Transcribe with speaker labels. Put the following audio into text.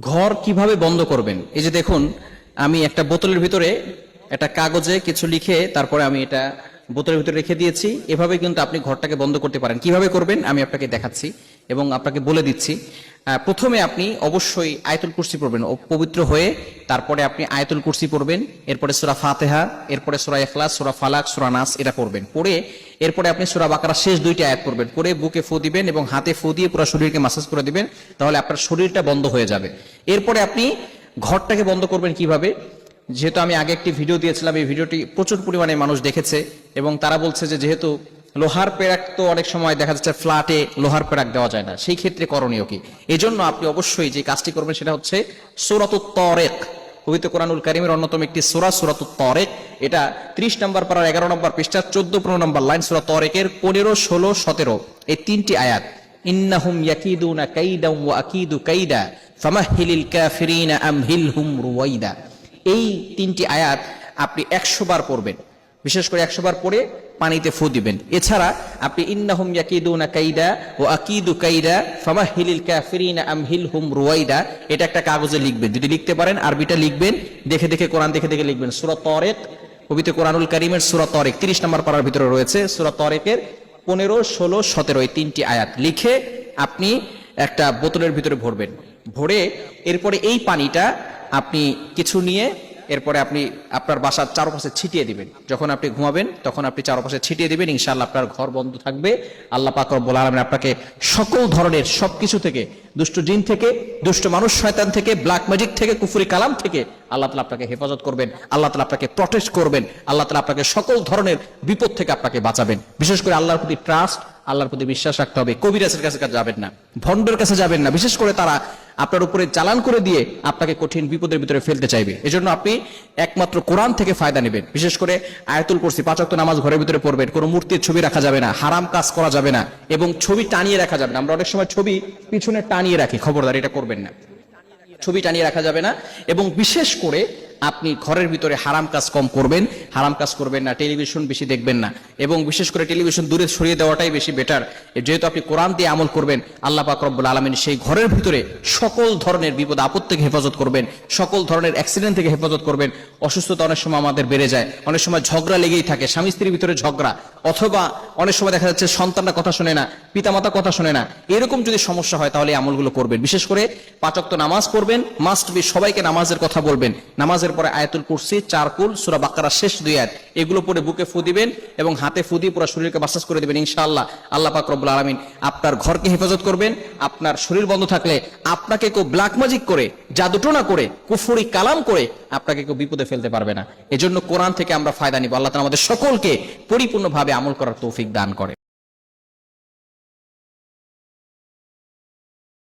Speaker 1: ঘর কীভাবে বন্ধ করবেন? এই যে দেখুন, আমি একটা বোতলের ভিতরে একটা কাগজে কিছু লিখে তারপরে আমি এটা বোতলের ভিতরে রেখে দিয়েছি। এভাবে কিন্তু আপনি ঘরটাকে বন্ধ করতে পারেন। কীভাবে করবেন? আমি আপনাকে দেখাচ্ছি এবং আপনাকে বলে দিচ্ছি। প্রথমে আপনি অবশ্যই আয়তুল কুরসি পড়বেন পবিত্র হয়ে তারপরে আপনি আয়তুল কুরসি পড়বেন, এরপরে সুরা ফাতেহা, এরপরে সুরা এখলাস সুরা ফালাক, সুরা নাস এটা পড়বেন। পড়ে এরপরে আপনি সুরা বাকারা শেষ দুইটা আয়াত পড়বেন। পরে বুকে ফু দিবেন এবং হাতে ফু দিয়ে পুরো শরীরকে মাসাজ করে দিবেন, তাহলে আপনার শরীরটা বন্ধ হয়ে যাবে। এরপরে আপনি ঘরটাকে বন্ধ করবেন কীভাবে? যেহেতু আমি আগে একটি ভিডিও দিয়েছিলাম, এই ভিডিওটি প্রচুর পরিমাণে মানুষ দেখেছে এবং তারা বলছে যে যেহেতু লোহার পেরাক তো অনেক সময় দেখা যাচ্ছে ফ্ল্যাটে লোহার পেরাক দেওয়া যায় না। সেই ক্ষেত্রে করণীয় কি? এই জন্য আপনি অবশ্যই যে কাজটি করবেন সেটা হচ্ছে সুরাত তরেক পবিত্র কোরআনুল কারিমের অন্যতম একটি সুরা সুরাত তরেক এটা ত্রিশ নম্বর পাড়ার এগারো নম্বর পৃষ্ঠা চোদ্দ, পনেরো নম্বর লাইন সুরা তরেকের পনেরো, ষোলো, সতেরো। এই তিনটি আয়াত, ইন্নাহুম ইয়াকিদুনা কাইদা ওয়া আকিদু কাইদা ফামাহিলিল কাফিরিনা আমহিলহুম রুওয়াইদা। এই তিনটি আয়াত আপনি একশো বার পড়বেন। বিশেষ করে একশো বার পড়ে পানিতে ফু দিবেন। এছাড়া আপনি ইন্নাহুম ইয়াকিদুনা কাইদা ও আকিদু কাইদা ফামাহিলিল কাফিরিনা আমহিলহুম রুওয়াইদা। এটা একটা কাগজে লিখবেন। যদি লিখতে পারেন, আরবিটা লিখবেন, দেখে দেখে কোরআন দেখে দেখে লিখবেন। সূরা তরেক পবিত্র কোরআনুল কারিমের সূরা তরেক 30 নম্বর পারার ভিতরে রয়েছে সূরা তরেকের পনেরো, ষোলো, সতেরো এই তিনটি আয়াত। লিখে আপনি একটা বোতলের ভিতরে ভরবেন। ভরে এরপরে এই পানিটা আপনি কিছু নিয়ে এরপরে আপনি আপনার বাসার চারপাশে ছিটিয়ে দিবেন। যখন আপনি ঘুমাবেন, তখন আপনি চারপাশে ছিটিয়ে দিবেন, ইনশাআল্লাহ আপনার ঘর বন্ধ থাকবে। আল্লাহ পাক রব্বুল আলামিন আপনাকে সকল ধরনের সবকিছু থেকে, দুষ্ট জিন থেকে, দুষ্ট মানুষ, শয়তান থেকে ব্ল্যাক ম্যাজিক থেকে, কুফুরি কালাম থেকে আল্লাহ তালা আপনাকে হেফাজত করবেন, আল্লাহ তালা আপনাকে প্রটেস্ট করবেন, আল্লাহ তালা আপনাকে সকল ধরনের বিপদ থেকে আপনাকে বাঁচাবেন। বিশেষ করে আল্লাহর প্রতি ট্রাস্ট আল্লাহর প্রতি বিশ্বাস রাখতে হবে। কবিরাজের কাছে কাছে যাবেন না, ভণ্ডের কাছে যাবেন না। বিশেষ করে তারা আপনার উপরে চালান করে দিয়ে আপনাকে কঠিন বিপদের ভিতরে ফেলতে চাইবে। এজন্য আপনি একমাত্র কোরআন থেকে ফায়দা নেবেন। বিশেষ করে আয়াতুল কুরসি পাঁচক্ত নামাজ ঘরের ভিতরে পড়বেন, কোনো মূর্তির ছবি রাখা যাবে না, হারাম কাজ করা যাবে না, এবং ছবি টানিয়ে রাখা যাবে না। আমরা অনেক সময় ছবি পিছনে টানিয়ে রাখি, খবরদার, এটা করবেন না। ছবি টানিয়ে রাখা যাবে না, এবং বিশেষ করে আপনি ঘরের ভিতরে হারাম কাজ কম করবেন, হারাম কাজ করবেন না, টেলিভিশন বেশি দেখবেন না। এবং বিশেষ করে টেলিভিশন দূরে সরিয়ে দেওয়াটাই বেশি বেটার যেহেতু আপনি কোরআন দিয়ে আমল করবেন, আল্লাহ পাক রব্বুল আলমিন সেই ঘরের ভিতরে সকল ধরনের বিপদ, আপদ থেকে হেফাজত করবেন, সকল ধরনের অ্যাক্সিডেন্ট থেকে হেফাজত করবেন। অসুস্থতা অনেক সময় আমাদের বেড়ে যায়, অনেক সময় ঝগড়া লেগেই থাকে, স্বামী স্ত্রীর ভিতরে ঝগড়া, অথবা অনেক সময় দেখা যাচ্ছে সন্তানরা কথা শোনে না, পিতামাতা কথা শোনে না। এরকম যদি সমস্যা হয় তাহলে আমলগুলো করবেন। বিশেষ করে পাচক তো নামাজ পড়বেন মাস্ট বি সবাইকে নামাজের কথা বলবেন। নামাজের পরে আয়াতুল কুরসি, চারকুল, সুরা বাক্কারা শেষ দুই আয়াত, এগুলো পরে বুকে ফু দিবেন এবং হাতে ফু দিয়ে পুরো শরীরকে মাসাজ করে দিবেন, ইনশাআল্লাহ। আল্লাহ পাক রব্বুল আলামিন আপনার ঘরকে হেফাজত করবেন, আপনার শরীর বন্ধ থাকলে আপনাকে কেউ ব্ল্যাক ম্যাজিক করে, জাদুটোনা করে, কুফুরি কালাম করে আপনাকে কেউ বিপদে ফেলতে পারবে না। এজন্য কোরআন থেকে আমরা ফায়দা নিব। আল্লাহ তাআলা আমাদের সকলকে পরিপূর্ণভাবে আমল করার তৌফিক দান করে।